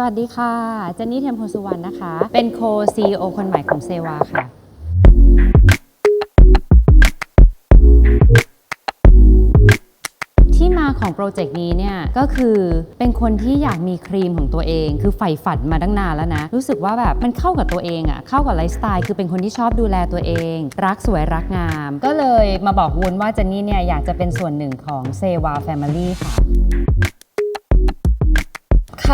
สวัสดีค่ะ เจนนี่เทมโพสุวรรณนะคะ เป็นโคซีโอคนใหม่ของเซวาค่ะ ที่มาของโปรเจกต์นี้เนี่ยก็คือเป็นคนที่อยากมีครีมของตัวเอง คือใฝ่ฝันมาตั้งนานแล้วนะ รู้สึกว่าแบบมันเข้ากับตัวเองอะเข้ากับไลฟ์สไตล์คือเป็นคนที่ชอบดูแลตัวเอง รักสวยรักงาม ก็เลยมาบอกวุ้นว่าเจนนี่เนี่ยอยากจะเป็นส่วนหนึ่งของเซวาแฟมิลี่ค่ะ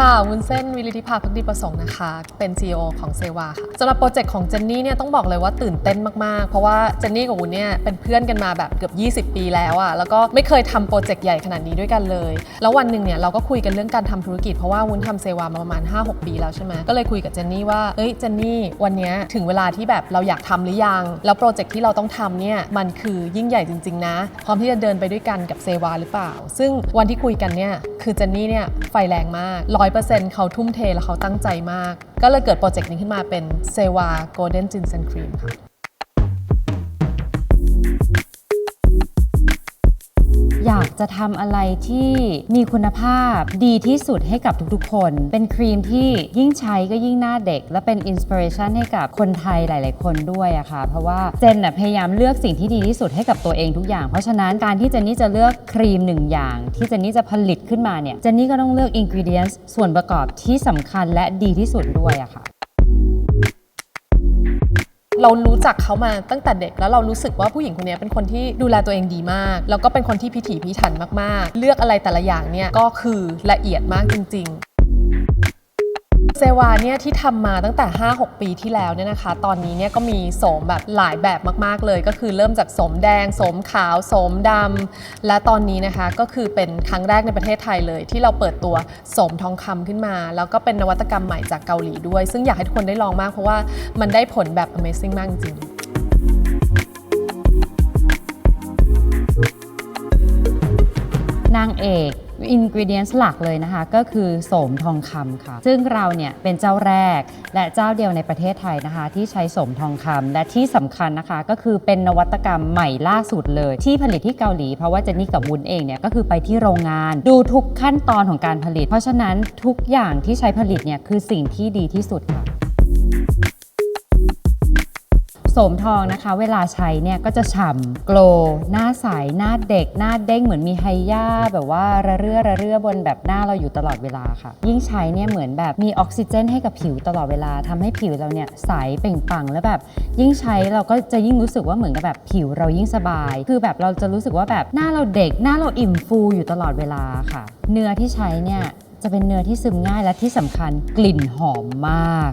ค่ะ วุ้นเส้นวิริธิภาพักดีประสงค์นะคะ เป็น CEO ของเซวาค่ะสำหรับโปรเจกต์ของเจนนี่เนี่ยต้องบอกเลยว่าตื่นเต้นมาก ๆ เพราะว่าเจนนี่กับวุ้นเนี่ยเป็นเพื่อนกันมาแบบเกือบ 20 ปีแล้วอะแล้วก็ไม่เคยทำโปรเจกต์ใหญ่ขนาดนี้ด้วยกันเลย แล้ววันหนึ่งเนี่ยเราก็คุยกันเรื่องการทำธุรกิจเพราะว่าวุ้นทำเซวามาประมาณ 5-6 ปีแล้วใช่ไหมก็เลยคุยกับเจนนี่ว่าเอ้ยเจนนี่วันเนี้ยถึงเวลาที่แบบเราอยากทำหรือยัง แล้วโปรเจกต์ที่เราต้องทำเนี่ยมันคือยิ่งใหญ่จริง ๆ นะพร้อมที่จะเดินไปด้วยกันกับเซวาหรือเปล่า ซึ่งวันที่คุยกันเนี่ยคือเจนนี่เนี่ยไฟแรงมาก100%เขาทุ่มเทและเขาตั้งใจมาก ก็เลยเกิดโปรเจกต์นี้ขึ้นมาเป็นเซวาโกลเด้นจินเซนครีมค่ะ อยากจะทำอะไรที่มีคุณภาพดีที่สุดให้กับทุกๆคน เป็นครีมที่ยิ่งใช้ก็ยิ่งหน้าเด็ก และเป็นอินสปิเรชันให้กับคนไทยหลาย ๆ คนด้วยอะค่ะ เพราะว่าเจนน่ะพยายามเลือกสิ่งที่ดีที่สุดให้กับตัวเองทุกอย่าง เพราะฉะนั้นการที่เจนนี่จะเลือกครีมหนึ่งอย่าง ที่เจนนี่จะผลิตขึ้นมาเนี่ยเจนนี่ก็ต้องเลือกอินกิเดียนส่วนประกอบที่สำคัญและดีที่สุดด้วยอะค่ะ เรารู้จักเขามาตั้งแต่เด็กแล้วเรารู้สึกว่าผู้หญิงคนนี้เป็นคนที่ดูแลตัวเองดีมาก แล้วก็เป็นคนที่พิถีพิถันมากๆ เลือกอะไรแต่ละอย่างเนี่ยก็คือละเอียดมากจริง ๆ วาเนี่ยที่ทำมาตั้งแต่ 5-6 ปีที่แล้วเนี่ยนะคะ ตอนนี้เนี่ยก็มีโสมแบบหลายแบบมาก ๆ เลย ก็คือเริ่มจากโสมแดงโสมขาวโสมดำและตอนนี้นะคะก็คือเป็นครั้งแรกในประเทศไทยเลย ที่เราเปิดตัวโสมทองคำขึ้นมา แล้วก็เป็นนวัตกรรมใหม่จากเกาหลีด้วย ซึ่งอยากให้ทุกคนได้ลองมากเพราะว่ามันได้ผลแบบ Amazing มากจริงนางเอก อินกิเดียนหลักเลยนะคะ ก็คือโสมทองคำค่ะ ซึ่งเราเนี่ยเป็นเจ้าแรกและเจ้าเดียวในประเทศไทยนะคะ ที่ใช้โสมทองคำและที่สำคัญนะคะ ก็คือเป็นนวัตกรรมใหม่ล่าสุดเลย ที่ผลิตที่เกาหลีเพราะว่าเจนนี่กับวุ้นเองเนี่ยก็คือไปที่โรงงาน ดูทุกขั้นตอนของการผลิต เพราะฉะนั้นทุกอย่างที่ใช้ผลิตเนี่ยคือสิ่งที่ดีที่สุดค่ะ สมทองนะคะ เวลาใช้เนี่ยก็จะฉ่ำโกลว์หน้าใสหน้าเด็ก หน้าเด้งเหมือนมีไฮย่าแบบว่าระเรื่อระเรื่อบนแบบหน้าเราอยู่ตลอดเวลาค่ะ ยิ่งใช้เนี่ยเหมือนแบบมีออกซิเจนให้กับผิวตลอดเวลาทำให้ผิวเราเนี่ยใสเปล่งปลั่งแล้วแบบ ยิ่งใช้เราก็จะยิ่งรู้สึกว่าเหมือนกับแบบผิวเรายิ่งสบาย คือแบบเราจะรู้สึกว่าแบบหน้าเราเด็ก หน้าเราอิ่มฟูอยู่ตลอดเวลาค่ะ เนื้อที่ใช้เนี่ยจะเป็นเนื้อที่ซึมง่ายและที่สำคัญกลิ่นหอมมาก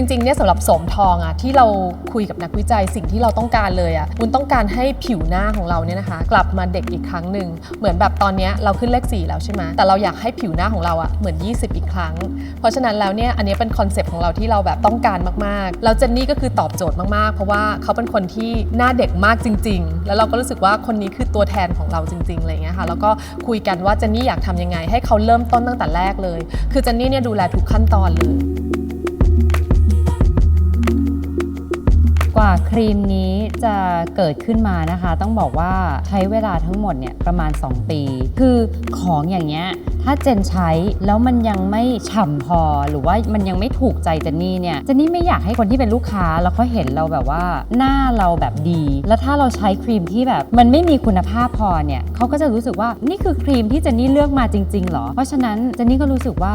จริงๆเนี่ยสำหรับสมทองอะที่เราคุยกับนักวิจัยสิ่งที่เราต้องการเลยอะวุ้นต้องการให้ผิวหน้าของเราเนี่ยนะคะ กลับมาเด็กอีกครั้งหนึ่งเหมือนแบบตอนเนี้ยเราขึ้นเลข4แล้วใช่ไหมแต่เราอยากให้ผิวหน้าของเราอะเหมือน 20 อีกครั้ง เพราะฉะนั้นแล้วเนี่ยอันนี้เป็นคอนเซปต์ของเราที่เราแบบต้องการมากๆแล้วเจนนี่ก็คือตอบโจทย์มากๆ เพราะว่าเขาเป็นคนที่หน้าเด็กมากจริง ๆ แล้วเราก็รู้สึกว่าคนนี้คือตัวแทนของเราจริงๆอะไรอย่างเงี้ยค่ะแล้วก็คุยกันว่าเจนนี่อยากทำยังไง ให้เขาเริ่มต้นตั้งแต่แรกเลย คือเจนนี่เนี่ยดูแลทุกขั้นตอนเลย ว่าครีมนี้จะเกิดขึ้นมานะคะ ต้องบอกว่าใช้เวลาทั้งหมดเนี่ยประมาณ 2 ปี คือของอย่างเงี้ยถ้าเจนใช้แล้วมันยังไม่ฉ่ำพอหรือว่ามันยังไม่ถูกใจเจนนี่เนี่ยเจนนี่ไม่อยากให้คนที่เป็นลูกค้าแล้วเขาเห็นเราแบบว่าหน้าเราแบบดี แล้วถ้าเราใช้ครีมที่แบบมันไม่มีคุณภาพพอเนี่ยเขาก็จะรู้สึกว่านี่คือครีมที่เจนนี่เลือกมาจริงๆหรอ เพราะฉะนั้นเจนนี่ก็รู้สึกว่า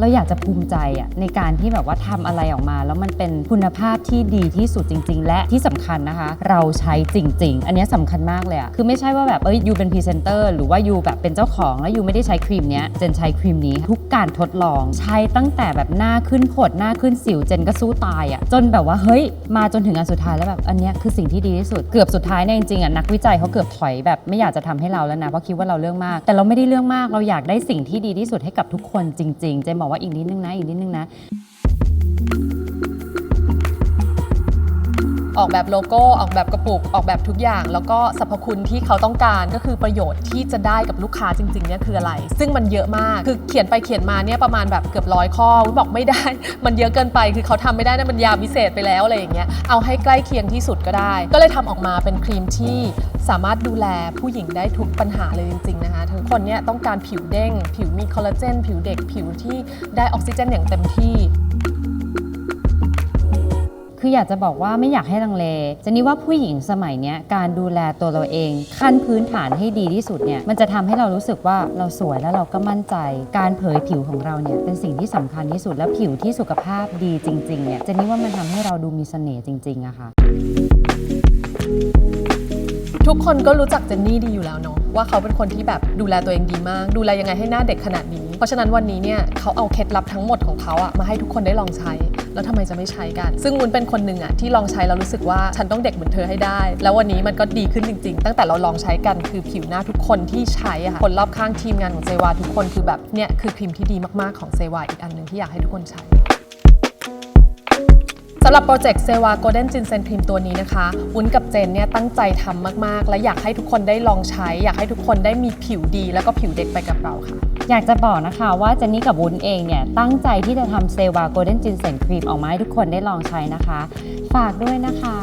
เราอยากจะภูมิใจอะในการที่แบบว่าทำอะไรออกมา แล้วมันเป็นคุณภาพที่ดีที่สุดจริง ๆ และที่สำคัญนะคะ เราใช้จริง ๆ อันนี้ยสำคัญมากเลยอะคือไม่ใช่ว่าแบบเอ้ยยูเป็นพรีเซนเตอร์หรือว่ายูแบบเป็นเจ้าของแล้วยูไม่ได้ใช้ครีมเนี้ยเจนใช้ครีมนี้ ทุกการทดลองใช้ตั้งแต่แบบหน้าขึ้นผดหน้าขึ้นสิวเจนก็สู้ตายอะจนแบบว่าเฮ้ยมาจนถึงอันสุดท้ายแล้วแบบอันนี้คือสิ่งที่ดีที่สุดเกือบสุดท้ายเนี่ยจริงๆอะนักวิจัยเขาเกือบถอยแบบไม่อยากจะทำให้เราแล้วนะเพราะคิดว่าเราเรื่องมาก แต่เราไม่ได้เรื่องมากเราอยากได้สิ่งที่ดีที่สุดให้กับทุกคนจริง ๆ เจนบอกว่าอีกนิดนึงนะอีกนิดนึงนะ ออกแบบโลโก้ ออกแบบกระปุก ออกแบบทุกอย่าง แล้วก็สรรพคุณที่เขาต้องการก็คือประโยชน์ที่จะได้กับลูกค้าจริงๆเนี่ยคืออะไร ซึ่งมันเยอะมาก คือเขียนไปเขียนมาเนี่ยประมาณแบบเกือบร้อยข้อวุ้นบอกไม่ได้ มันเยอะเกินไป คือเขาทำไม่ได้นะมันยาวิเศษไปแล้วอะไรอย่างเงี้ย เอาให้ใกล้เคียงที่สุดก็ได้ ก็เลยทำออกมาเป็นครีมที่สามารถดูแลผู้หญิงได้ทุกปัญหาเลยจริงๆนะคะทั้งคนเนี่ยต้องการผิวเด้ง ผิวมีคอลลาเจน ผิวเด็ก ผิวที่ได้ออกซิเจนอย่างเต็มที่ คืออยากจะบอกว่าไม่อยากให้ลังเลเจนนี่ว่าผู้หญิงสมัยเนี้ยการดูแลตัวเราเอง ขั้นพื้นฐานให้ดีที่สุดเนี่ยมันจะทำให้เรารู้สึกว่าเราสวยแล้วเราก็มั่นใจ การเผยผิวของเราเนี่ยเป็นสิ่งที่สำคัญที่สุดและผิวที่สุขภาพดีจริงๆเนี่ยเจนนี่ว่ามันทำให้เราดูมีเสน่ห์จริงๆอะค่ะ ทุกคนก็รู้จักเจนนี่ดีอยู่แล้วเนาะว่าเขาเป็นคนที่แบบดูแลตัวเองดีมาก ดูแลยังไงให้หน้าเด็กขนาดนี้ เพราะฉะนั้นวันนี้เนี่ยเขาเอาเคล็ดลับทั้งหมดของเขาอะมาให้ทุกคนได้ลองใช้ แล้วทำไมจะไม่ใช้กัน ซึ่งวุ้นเป็นคนหนึ่งอะที่ลองใช้แล้วรู้สึกว่าฉันต้องเด็กเหมือนเธอให้ได้ แล้ววันนี้มันก็ดีขึ้นจริงๆ ตั้งแต่เราลองใช้กันคือผิวหน้าทุกคนที่ใช้อะค่ะคนรอบข้างทีมงานของเซวาทุกคนคือแบบเนี่ยคือครีมที่ดีมากๆของเซวาอีกอันหนึ่งที่อยากให้ทุกคนใช้ำหรับโปรเจกต์เซวาโกลเด้นจินเซนครีมตัวนี้นะคะวุ้นกับเจนเนี่ยตั้งใจทำมากๆ และอยากให้ทุกคนได้ลองใช้ อยากให้ทุกคนได้มีผิวดี แล้วก็ผิวเด็กไปกับเราค่ะ อยากจะบอกนะคะว่าเจนนี่กับวุ้นเองเนี่ยตั้งใจที่จะทำเซวาโกลเด้นจินเซนครีมออกมาให้ทุกคนได้ลองใช้นะคะ ฝากด้วยนะคะ